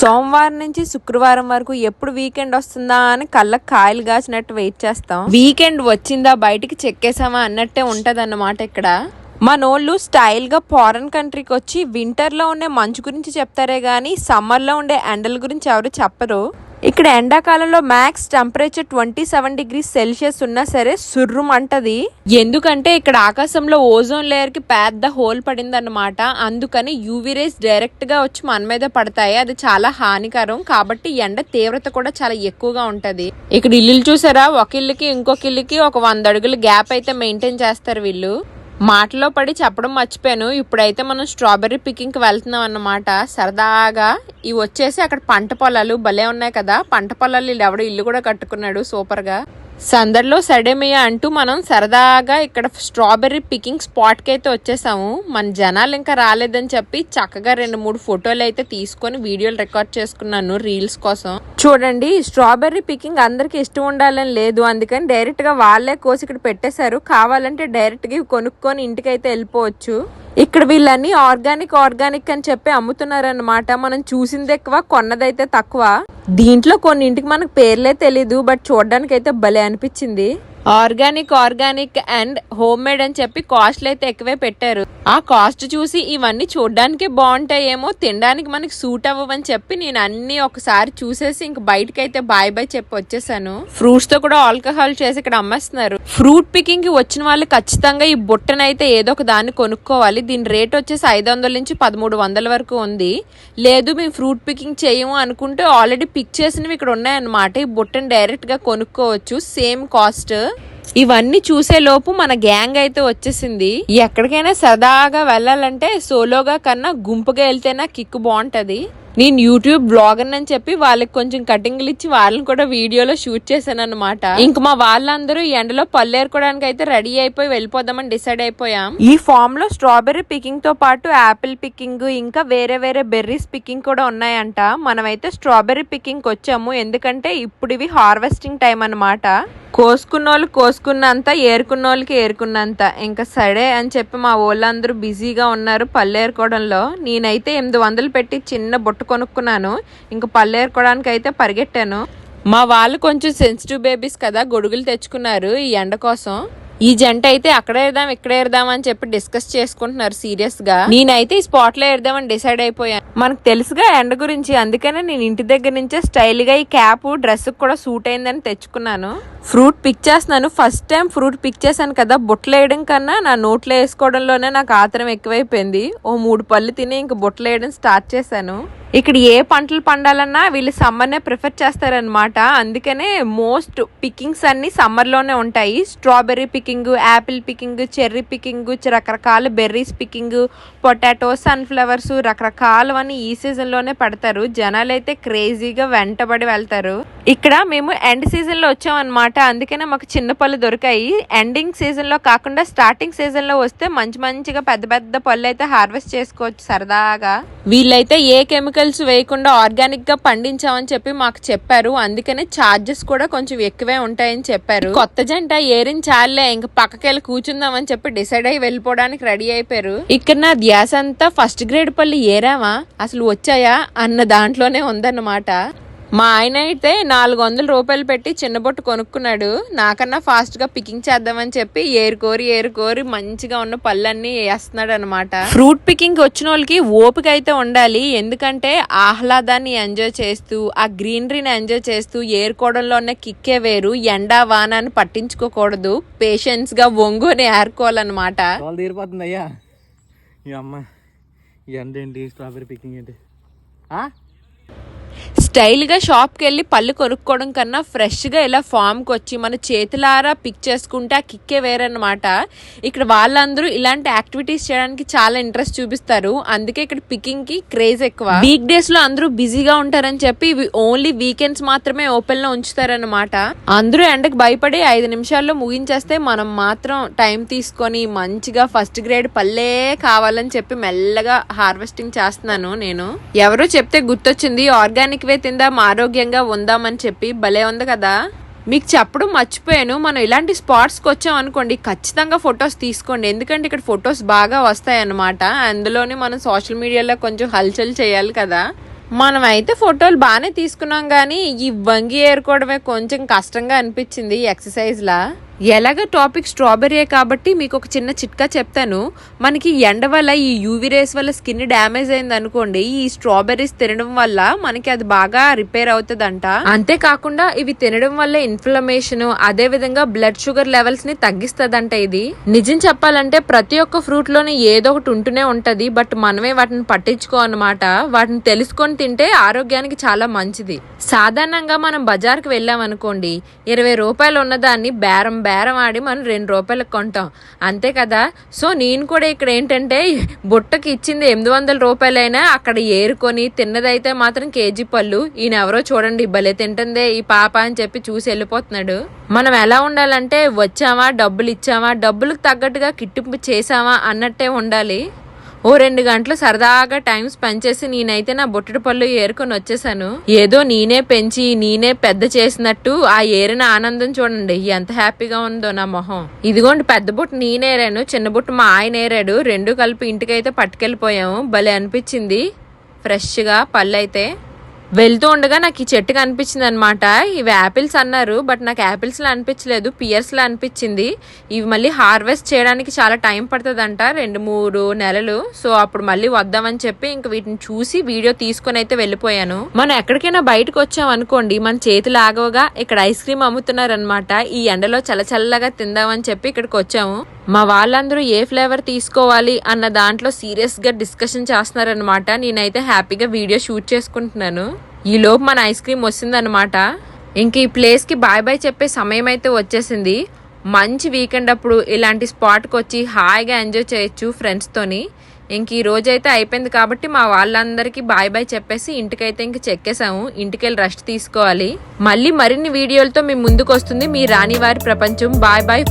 సోమవారం నుంచి శుక్రవారం వరకు ఎప్పుడు వీకెండ్ వస్తుందా అని కళ్ళకు కాయలు కాసినట్టు వెయిట్ చేస్తాం. వీకెండ్ వచ్చిందా బయటికి చెక్కేసామా అన్నట్టే ఉంటది ఇక్కడ. మనోళ్ళు స్టైల్గా ఫారెన్ కంట్రీకి వచ్చి వింటర్లో ఉండే మంచు గురించి చెప్తారే గానీ సమ్మర్లో ఉండే ఎండల గురించి ఎవరు చెప్పరు. ఇక్కడ ఎండాకాలంలో max temperature twenty seven degree celsius ఉన్నా సరే సుర్రుం అంటది ఎందుకంటే ఇక్కడ ఆకాశంలో ఓజోన్ లేయర్కి పెద్ద హోల్ పడింది అనమాట అందుకని యూవీ రేస్ డైరెక్ట్గా వచ్చి మన మీద పడతాయి. అది చాలా హానికరం. కాబట్టి ఎండ తీవ్రత కూడా చాలా ఎక్కువగా ఉంటది. ఇక్కడ ఇల్లులు చూసారా? ఒక ఇల్లుకి ఇంకొక ఇల్లుకి ఒక వంద అడుగుల గ్యాప్ అయితే మెయింటైన్ చేస్తారు వీళ్ళు. మాటలో పడి చెప్పడం మర్చిపోయాను. ఇప్పుడైతే మనం స్ట్రాబెర్రీ పికింగ్కి వెళ్తున్నాం అన్నమాట. సరదాగా ఇవి వచ్చేసి అక్కడ పంట పొలాలు భలే ఉన్నాయి కదా. పంట పొలాలు వీళ్ళు ఎవడో ఇల్లు కూడా కట్టుకున్నాడు సూపర్గా. సందర్లో సందడిలో సడేమియా అంటూ మనం సరదాగా ఇక్కడ స్ట్రాబెర్రీ పికింగ్ స్పాట్కి అయితే వచ్చేసాము. మన జనాలు ఇంకా రాలేదని చెప్పి చక్కగా రెండు మూడు ఫోటోలు అయితే తీసుకొని వీడియోలు రికార్డ్ చేసుకున్నాను రీల్స్ కోసం. చూడండి స్ట్రాబెర్రీ పికింగ్ అందరికి ఇష్టం ఉండాలని లేదు. అందుకని డైరెక్ట్గా వాళ్ళే కోసి ఇక్కడ పెట్టేశారు. కావాలంటే డైరెక్ట్గా కొనుక్కొని ఇంటికి అయితే వెళ్ళిపోవచ్చు. ఇక్కడ వీళ్ళని ఆర్గానిక్ ఆర్గానిక్ అని చెప్పి అమ్ముతున్నారన్నమాట. మనం చూసింది ఎక్కువ కొన్నదైతే తక్కువ. దీంట్లో కొన్నింటికి మనకు పేర్లే తెలీదు బట్ చూడడానికి అయితే భలే అనిపించింది. Organic organic and home made అని చెప్పి కాస్ట్లు అయితే ఎక్కువే పెట్టారు. ఆ కాస్ట్ చూసి ఇవన్నీ చూడడానికి బాగుంటాయేమో తినడానికి మనకి సూట్ అవ్వవని చెప్పి నేను అన్ని ఒకసారి చూసేసి ఇంక బయటకి అయితే బాయ్ బాయ్ చెప్పి వచ్చేసాను. ఫ్రూట్స్తో కూడా ఆల్కహాల్ చేసి ఇక్కడ అమ్మేస్తున్నారు. ఫ్రూట్ పికింగ్కి వచ్చిన వాళ్ళు ఖచ్చితంగా ఈ బుట్టనైతే ఏదో ఒక దాన్ని కొనుక్కోవాలి. దీని రేట్ వచ్చేసి ఐదు వందల నుంచి పదమూడు వందల వరకు ఉంది. లేదు మేము ఫ్రూట్ పికింగ్ చేయము అనుకుంటే ఆల్రెడీ పిక్ చేసినవి ఇక్కడ ఉన్నాయన్నమాట. ఈ బుట్టను డైరెక్ట్గా కొనుక్కోవచ్చు. Same cost. ఇవన్నీ చూసేలోపు మన గ్యాంగ్ అయితే వచ్చేసింది. ఎక్కడికైనా సరదాగా వెళ్ళాలంటే సోలోగా కన్నా గుంపుగా వెళ్తేనా కిక్ బాగుంటది. నేను యూట్యూబ్ బ్లాగర్ అని చెప్పి వాళ్ళకి కొంచెం కటింగ్లు ఇచ్చి వాళ్ళని కూడా వీడియోలో షూట్ చేశాను అనమాట ఇంక మా వాళ్ళందరూ ఎండలో పళ్ళు ఏరుకోవడానికి అయితే రెడీ అయిపోయి వెళ్ళిపోదామని డిసైడ్ అయిపోయాం. ఈ ఫామ్లో స్ట్రాబెర్రీ పికింగ్తో పాటు యాపిల్ పికింగ్ ఇంకా వేరే వేరే బెర్రీస్ పికింగ్ కూడా ఉన్నాయంట. మనమైతే స్ట్రాబెర్రీ పికింగ్ వచ్చాము. ఎందుకంటే ఇప్పుడు ఇవి హార్వెస్టింగ్ టైం అనమాట కోసుకున్న వాళ్ళు కోసుకున్నంత ఏరుకున్న వాళ్ళకి ఏరుకున్నంత. ఇంకా సరే అని చెప్పి మా వాళ్ళందరూ బిజీగా ఉన్నారు పళ్ళు ఏరుకోవడంలో. నేనైతే ఎనిమిది వందలు పెట్టి చిన్న బుట్ట కొనుక్కున్నాను. ఇంకా పళ్ళు ఏరుకోవడానికి అయితే పరిగెట్టాను. మా వాళ్ళు కొంచెం సెన్సిటివ్ బేబీస్ కదా గొడుగులు తెచ్చుకున్నారు ఈ ఎండ కోసం. ఈ జంట అయితే అక్కడ ఏరుదాం ఇక్కడ ఏరుదాం అని చెప్పి డిస్కస్ చేసుకుంటున్నారు సీరియస్గా. నేనైతే ఈ స్పాట్లో ఏరుదామని డిసైడ్ అయిపోయాను. మనకు తెలుసుగా ఎండ గురించి. అందుకనే నేను ఇంటి దగ్గర నుంచే స్టైల్గా ఈ క్యాప్ డ్రెస్ కూడా సూట్ అయిందని తెచ్చుకున్నాను. ఫ్రూట్ పిక్ చేస్తున్నాను. ఫస్ట్ టైం ఫ్రూట్ పిక్ చేశాను కదా. బొట్లు వేయడం కన్నా నా నోట్లో వేసుకోవడంలోనే నాకు ఆతరం ఎక్కువైపోయింది. ఓ మూడు పళ్ళు తిని ఇంక బొట్లు వేయడం స్టార్ట్ చేశాను. ఇక్కడ ఏ పంటలు పండాలన్నా వీళ్ళు సమ్మర్నే ప్రిఫర్ చేస్తారనమాట అందుకనే మోస్ట్ పికింగ్స్ అన్ని సమ్మర్లోనే ఉంటాయి. Strawberry picking apple picking cherry picking రకరకాల బెర్రీస్ పికింగ్ పొటాటో సన్ఫ్లవర్స్ రకరకాలవన్నీ ఈ సీజన్లోనే పడతారు. జనాలు అయితే క్రేజీగా వెంటబడి వెళ్తారు. ఇక్కడ మేము ఎండ్ సీజన్లో వచ్చాం అనమాట అందుకనే మాకు చిన్న పళ్ళు దొరికాయి. ఎండింగ్ సీజన్లో కాకుండా స్టార్టింగ్ సీజన్లో వస్తే మంచి మంచిగా పెద్ద పెద్ద పళ్ళు అయితే హార్వెస్ట్ చేసుకోవచ్చు సరదాగా. వీళ్ళైతే ఏ కెమికల్స్ వేయకుండా ఆర్గానిక్గా పండించామని చెప్పి మాకు చెప్పారు. అందుకనే చార్జెస్ కూడా కొంచెం ఎక్కువే ఉంటాయని చెప్పారు. కొత్త జంట ఏరిన చాలే ఇంక పక్కకెళ్ళి కూర్చుందామని చెప్పి డిసైడ్ అయ్యి వెళ్ళిపోవడానికి రెడీ అయిపోయారు. ఇక్కడ నా ధ్యాస అంతా ఫస్ట్ గ్రేడ్ పళ్ళు ఏరామా అసలు వచ్చాయా అన్న దాంట్లోనే ఉందన్నమాట. మా ఆయన అయితే నాలుగు వందల రూపాయలు పెట్టి చిన్న బొట్టు కొనుక్కున్నాడు. నాకన్నా ఫాస్ట్గా పికింగ్ చేద్దామని చెప్పి ఏరుకోరి ఏరుకోరి మంచిగా ఉన్న పళ్ళన్నీ వేస్తున్నాడు అనమాట ఫ్రూట్ పికింగ్ వచ్చిన వాళ్ళకి ఓపిక అయితే ఉండాలి. ఎందుకంటే ఆహ్లాదాన్ని ఎంజాయ్ చేస్తూ ఆ గ్రీనరీని ఎంజాయ్ చేస్తూ ఏరుకోవడంలో ఉన్న కిక్కే వేరు. ఎండా వాన అని పట్టించుకోకూడదు. పేషెన్స్గా ఒంగోని ఏరుకోవాలన్నమాట. వాళ్ళు ఏంటి? స్ట్రాబెరీ పికింగ్ ఏంటి? స్టైల్గా షాప్కి వెళ్ళి పళ్ళు కొనుక్కోవడం కన్నా ఫ్రెష్గా ఇలా ఫామ్కి వచ్చి మన చేతులారా పిక్ చేసుకుంటే ఆ కిక్కే వేరన్నమాట. ఇక్కడ వాళ్ళందరూ ఇలాంటి యాక్టివిటీస్ చేయడానికి చాలా ఇంట్రెస్ట్ చూపిస్తారు. అందుకే ఇక్కడ పికింగ్కి క్రేజ్ ఎక్కువ. వీక్ డేస్లో అందరూ బిజీగా ఉంటారని చెప్పి ఇవి ఓన్లీ వీకెండ్స్ మాత్రమే ఓపెన్లో ఉంచుతారన్నమాట. అందరూ ఎండకు భయపడి ఐదు నిమిషాల్లో ముగించేస్తే మనం మాత్రం టైం తీసుకొని మంచిగా ఫస్ట్ గ్రేడ్ పల్లే కావాలని చెప్పి మెల్లగా హార్వెస్టింగ్ చేస్తున్నాను నేను. ఎవరో చెప్తే గుర్తొచ్చింది ఆర్గానిక్ ఎక్కువ తిందాం ఆరోగ్యంగా ఉందామని చెప్పి భలే ఉంది కదా. మీకు చెప్పడం మర్చిపోయాను. మనం ఇలాంటి స్పాట్స్కి వచ్చాం అనుకోండి ఖచ్చితంగా ఫొటోస్ తీసుకోండి. ఎందుకంటే ఇక్కడ ఫొటోస్ బాగా వస్తాయి అన్నమాట అందులోనే మనం సోషల్ మీడియాలో కొంచెం హల్చల్ చేయాలి కదా. మనం అయితే ఫోటోలు బాగానే తీసుకున్నాం కానీ ఈ వంగి ఏరుకోవడమే కొంచెం కష్టంగా అనిపించింది ఎక్సర్సైజ్లా ఎలాగ టాపిక్ స్ట్రాబెరీ కాబట్టి మీకు ఒక చిన్న చిట్కా చెప్తాను. మనకి ఎండ వల్ల ఈ యూవి రేస్ వల్ల స్కిన్ డ్యామేజ్ అయింది అనుకోండి ఈ స్ట్రాబెర్రీస్ తినడం వల్ల మనకి అది బాగా రిపేర్ అవుతుందంట. అంతేకాకుండా ఇవి తినడం వల్ల ఇన్ఫ్లమేషన్ అదే విధంగా బ్లడ్ షుగర్ లెవెల్స్ని తగ్గిస్తుందంట ఇది. నిజం చెప్పాలంటే ప్రతి ఒక్క ఫ్రూట్లోనే ఏదో ఒకటి ఉంటూనే ఉంటది బట్ మనమే వాటిని పట్టించుకో అన్నమాట వాటిని తెలుసుకొని తింటే ఆరోగ్యానికి చాలా మంచిది. సాధారణంగా మనం బజార్కి వెళ్ళాం అనుకోండి ఇరవై రూపాయలు ఉన్నదాన్ని బేరం బేరం ఆడి మనం రెండు రూపాయలకు కొంటాం. అంతే కదా? సో నేను కూడా ఇక్కడ ఏంటంటే బుట్టకి ఇచ్చింది ఎనిమిది వందల రూపాయలైనా అక్కడ ఏరుకొని తిన్నదైతే మాత్రం కేజీ పళ్ళు. ఈయన ఎవరో చూడండి భలే తింటుందే ఈ పాప అని చెప్పి చూసి వెళ్ళిపోతున్నాడు. మనం ఎలా ఉండాలంటే వచ్చామా డబ్బులు ఇచ్చామా డబ్బులకు తగ్గట్టుగా కిట్టింపు చేసామా అన్నట్టే ఉండాలి. ఓ రెండు గంటలు సరదాగా టైం స్పెండ్ చేసి నేనైతే నా బొట్టడి పళ్ళు ఏరుకొని వచ్చేసాను. ఏదో నేనే పెంచి నేనే పెద్ద చేసినట్టు ఆ ఏరిన ఆనందం చూడండి ఎంత హ్యాపీగా ఉందో నా మొహం. ఇదిగోండి పెద్ద బుట్ట నేనేరాను చిన్న బుట్ట మా ఆయన ఏరాడు రెండు కలిపి ఇంటికైతే పట్టుకెళ్ళిపోయాము. భలే అనిపించింది. ఫ్రెష్గా పళ్ళు అయితే వెళ్తూ ఉండగా నాకు ఈ చెట్టు కనిపించింది అనమాట ఇవి యాపిల్స్ అన్నారు బట్ నాకు యాపిల్స్లో అనిపించలేదు పియర్స్లో అనిపించింది. ఇవి మళ్ళీ హార్వెస్ట్ చేయడానికి చాలా టైం పడుతుందంట రెండు మూడు నెలలు. సో అప్పుడు మళ్ళీ వద్దామని చెప్పి ఇంక వీటిని చూసి వీడియో తీసుకొని అయితే వెళ్ళిపోయాను. మనం ఎక్కడికైనా బయటకు వచ్చాం అనుకోండి మన చేతులు ఆగవగా ఇక్కడ ఐస్ క్రీమ్ అమ్ముతున్నారు అనమాట ఈ ఎండలో చల్ల చల్లగా తిందామని చెప్పి ఇక్కడికి వచ్చాము. మా వాళ్ళందరూ ఏ ఫ్లేవర్ తీసుకోవాలి అన్న దాంట్లో సీరియస్గా డిస్కషన్ చేస్తున్నారనమాట నేనైతే హ్యాపీగా వీడియో షూట్ చేసుకుంటున్నాను. ఈలోపు మన ఐస్ క్రీమ్ వస్తుందనమాట ఇంక ఈ ప్లేస్కి బాయ్ బాయ్ చెప్పే సమయం అయితే వచ్చేసింది. మంచి వీకెండ్ అప్పుడు ఇలాంటి స్పాట్కి వచ్చి హాయిగా ఎంజాయ్ చేయొచ్చు ఫ్రెండ్స్తోని. ఇంక ఈ రోజైతే అయిపోయింది కాబట్టి మా వాళ్ళందరికీ బాయ్ బాయ్ చెప్పేసి ఇంటికైతే ఇంక చెక్కేసాము ఇంటికి వెళ్ళి రెస్ట్ తీసుకోవాలి. మళ్ళీ మరిన్ని వీడియోలతో మీ ముందుకు వస్తుంది మీ రాణివారి ప్రపంచం. Bye bye.